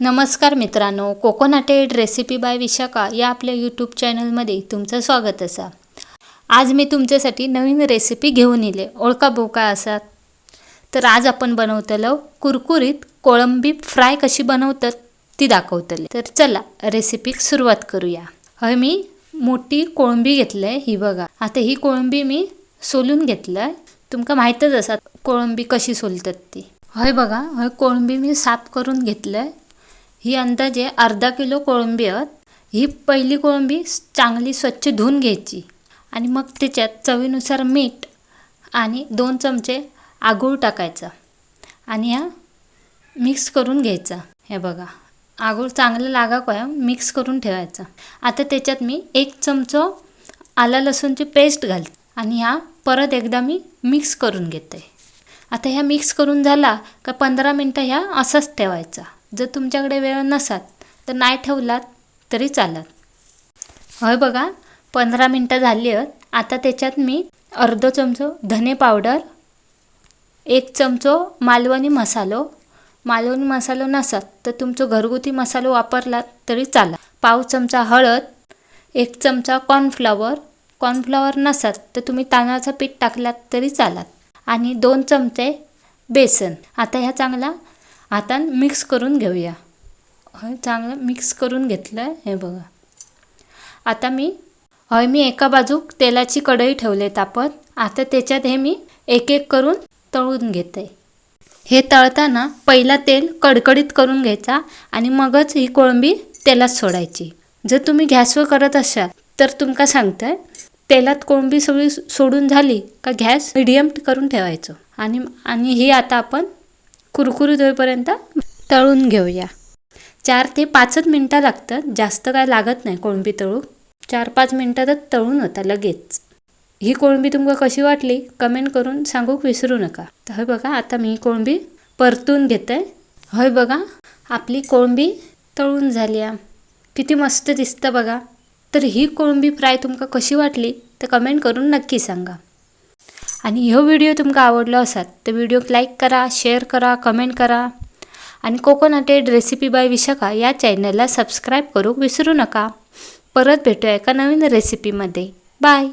नमस्कार मित्रांनो कोकोनटेड recipe bye Vishakha या आपल्या यूट्यूब चॅनलमध्ये तुमचं स्वागत असा. आज मी तुमच्यासाठी नवीन रेसिपी घेऊन येले ओळखा बोका असा तर आज आपण बनवतलो कुरकुरीत कोळंबी फ्राय कशी बनवतात ती दाखवतले. तर चला रेसिपीक सुरुवात करूया. हय मी मोठी कोळंबी घेतलंय ही बघा. आता ही कोळंबी मी सोलून घेतलंय. तुमका माहीतच असा कोळंबी कशी सोलतात ती. हय बघा. हय कोळंबी मी साफ करून घेतलंय. ही अंदाजे अर्धा किलो कोळंबी आहेत. ही पहिली कोळंबी चांगली स्वच्छ धुवून घ्यायची. आणि मग त्याच्यात चवीनुसार मीठ आणि दोन चमचे आगूळ टाकायचा. आणि ह्या मिक्स करून घ्यायचा. हे बघा आगूळ चांगलं लागा काय मिक्स करून ठेवायचा. आता त्याच्यात मी एक चमचो आला लसूणची पेस्ट घालते आणि ह्या परत एकदा मी मिक्स करून घेते. आता ह्या मिक्स करून झाला का पंधरा मिनटं ह्या असंच ठेवायचा. जर तुमच्याकडे वेळ नसात तर नाही ठेवलात तरी चालत. होय बघा पंधरा मिनटं झाली आहेत. आता त्याच्यात मी अर्ध चमचो धने पावडर एक चमचो मालवणी मसालो. मालवणी मसालो नसत तर तुमचो घरगुती मसालो वापरलात तरी चाला पाव चमचा हळद एक चमचा कॉर्नफ्लॉवर. कॉर्नफ्लॉवर नसत तर तुम्ही तांदळाचं पीठ टाकलात तरी चालात. आणि दोन चमचे बेसन. आता ह्या चांगला आता मिक्स करून घेऊया. हय चांगलं मिक्स करून घेतलं आहे हे बघा. आता मी हय मी एका बाजूक तेलाची कढई ठेवले तापत आता त्याच्यात हे मी एक एक करून तळून घेते. हे तळताना पहिला तेल कडकडीत करून घ्यायचा आणि मगच ही कोळंबी तेलात सोडायची. जर तुम्ही गॅसवर करत असाल तर तुमका सांगतंय तेलात कोळंबी सगळी सोडून झाली का गॅस मिडियम करून ठेवायचं. आणि आणि ही आता आपण कुरकुरीत होईपर्यंत तळून घेऊया. चार ते पाचच मिनटं लागतात. जास्त काय लागत नाही कोळंबी तळू. चार पाच मिनटातच तळून होता लगेच. ही कोळंबी तुमका कशी वाटली? कमेंट करून सांगूक विसरू नका. तर हय बघा आता मी कोळंबी परतून घेते हय बघा आपली कोळंबी तळून झाली किती मस्त दिसतं बघा. तर ही कोळंबी फ्राय तुमका कशी वाटली? तर कमेंट करून नक्की सांगा. आणि ह्यो व्हिडिओ तुमका आवडलो आसात तर व्हिडिओक लायक करा शेअर करा कमेंट करा. आणि कोकोनटेड रेसिपी बाय विशाखा या चॅनलला सबस्क्राईब करूक विसरू नका. परत भेटूया एका नवीन रेसिपीमध्ये. बाय!